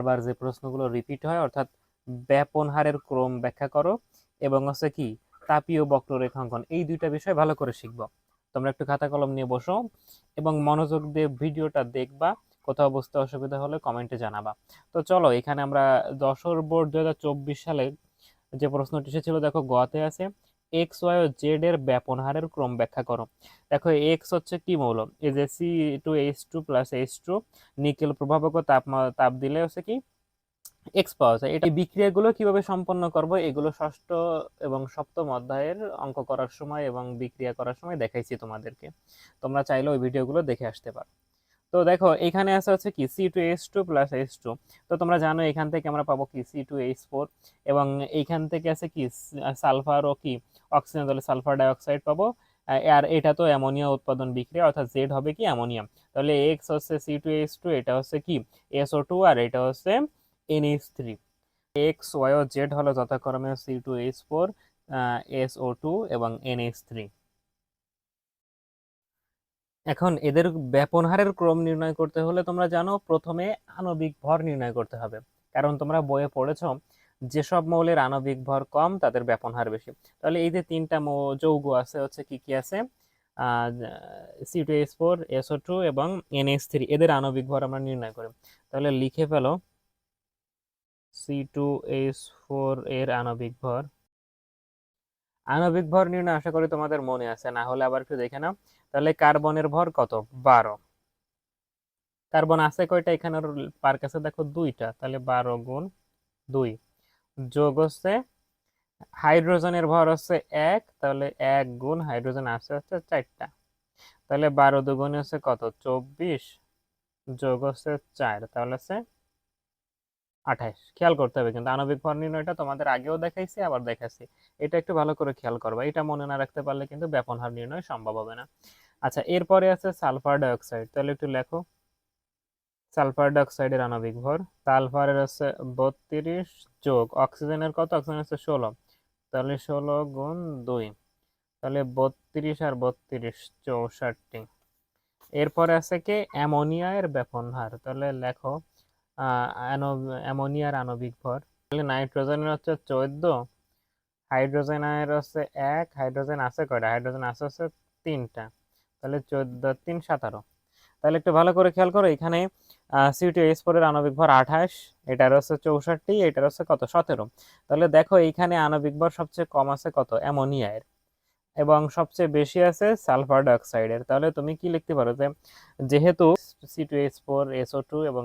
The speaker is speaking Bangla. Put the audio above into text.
আবার যে প্রশ্নগুলো রিপিট হয়, অর্থাৎ ব্যাপন হারের ক্রম ব্যাখ্যা করো এবং হচ্ছে কি, তাপীয় বক্ররেখাঙ্কন এই দুইটা বিষয় ভালো করে শিখব। তোমরা একটু খাতা কলম নিয়ে বসো এবং মনোযোগ দিয়ে ভিডিওটা দেখবা, কোথাও বুঝতে অসুবিধা হলে কমেন্টে জানাবা। তো চলো, এখানে আমরা যশোর বোর্ড দু হাজার চব্বিশ সালে যে প্রশ্নটি এসেছিল, দেখো গোয়াতে আছে। এক্স ওয়াই ও জেড এর ব্যাপন হারের ক্রম ব্যাখ্যা করো। দেখো এক্স হচ্ছে কি মৌল? এই যে C two H two plus H two nickel প্রভাবক ও তাপ দিলে হচ্ছে কি? এক্স পাওয়া যায়। এটা বিক্রিয়াগুলো কীভাবে সম্পন্ন করব? এগুলো ষষ্ঠ এবং সপ্তম অধ্যায়ের অঙ্ক করার সময় এবং বিক্রিয়া করার সময় দেখাইছি তোমাদেরকে। তোমরা চাইলে ওই ভিডিওগুলো দেখে আসতে পারো। তো দেখো, এখানে আছে হচ্ছে কি C two H two plus H two তো তোমরা জানো এখান থেকে আমরা পাবো কি সি টু এইচ ফোর এবং এইখান থেকে আছে কি সালফার ও কি, অক্সিজেন তাহলে সালফার ডাইঅক্সাইড পাবো। আর এটা তো অ্যামোনিয়া উৎপাদন বিক্রিয়া, অর্থাৎ জেড হবে কি, অ্যামোনিয়াম। তাহলে এক্স হচ্ছে সি টু এইচ টু এটা হচ্ছে কি এসও টু আর এটা হচ্ছে এনএইচ থ্রি এক্স ওয়াই ও জেড হলো যথাক্রমে C two H four SO two এবং এনএইচ থ্রি এখন এদের ব্যাপন হারের ক্রম নির্ণয় করতে হলে তোমরা জানো, প্রথমে আণবিক ভর নির্ণয় করতে হবে। কারণ তোমরা বইয়ে পড়েছো, যেসব মৌলের আণবিক ভর কম, তাদের ব্যাপন হার বেশি। তাহলে এই যে তিনটা যৌগ আছে, হচ্ছে কি কি আছে? C two S four, SO two এবং এনএস থ্রি, এদের আণবিক ভর আমরা নির্ণয় করি। তাহলে লিখে ফেলো, সি টু এস ফোর এর আণবিক ভর আণবিক ভর নির্ণয় আশা করি তোমাদের মনে আছে, না হলে আবার একটু দেখে নাও। তাহলে কার্বনের ভর কত? বারো। কার্বন আছে কয়টা? এখানে ওর পার কাছে দেখো দুইটা। তাহলে বারো গুণ দুই। যোগ হচ্ছে, হাইড্রোজেনের ভর হচ্ছে এক, তাহলে এক গুণ হাইড্রোজেন আছে হচ্ছে চারটা। তাহলে বারো দুগুণে হচ্ছে কত? চব্বিশ। যোগ হচ্ছে চার, তাহলে হচ্ছে আঠাইশ খেয়াল করতে হবে। কিন্তু আণবিক ভর নির্ণয়টা তোমাদের আগেও দেখাইছি, আবার দেখাচ্ছি এটা একটু ভালো করে খেয়াল করবা। এটা মনে না রাখতে পারলে কিন্তু ব্যাপন হার নির্ণয় সম্ভব হবে না। আচ্ছা এরপরে আছে সালফার ডাইঅক্সাইড। তাহলে একটু লেখো। সালফার ডাইঅক্সাইডের আণবিক ভর সালফারের হচ্ছে বত্রিশ যোগ, অক্সিজেনের কত? অক্সিজেন হচ্ছে ষোলো। তাহলে ষোলো গুণ দুই। তাহলে বত্রিশ আর বত্রিশ, চৌষট্টি। এরপরে আছে কি? অ্যামোনিয়ার ব্যাপন হার। তাহলে লেখো। অ্যামোনিয়ার আণবিক ভর। তাহলে নাইট্রোজেনের হচ্ছে চোদ্দ, হাইড্রোজেনের হচ্ছে এক, হাইড্রোজেন আছে কয়টা? হাইড্রোজেন আছে হচ্ছে তিনটা। তাহলে চোদ্দ, তিন, সতেরো। তাহলে একটু ভালো করে খেয়াল করো, এখানে সিউটি এইচ ফোরের আণবিক ভর আঠাশ, এটার হচ্ছে চৌষট্টি, এটার হচ্ছে কত? সতেরো। তাহলে দেখো, এইখানে আণবিক ভর সবচেয়ে কম আছে কত? অ্যামোনিয়ার এবং সবচেয়ে বেশি আছে সালফার ডাইঅক্সাইডের তাহলে তুমি কি লিখতে পারো যে, যেহেতু C two H four SO two এবং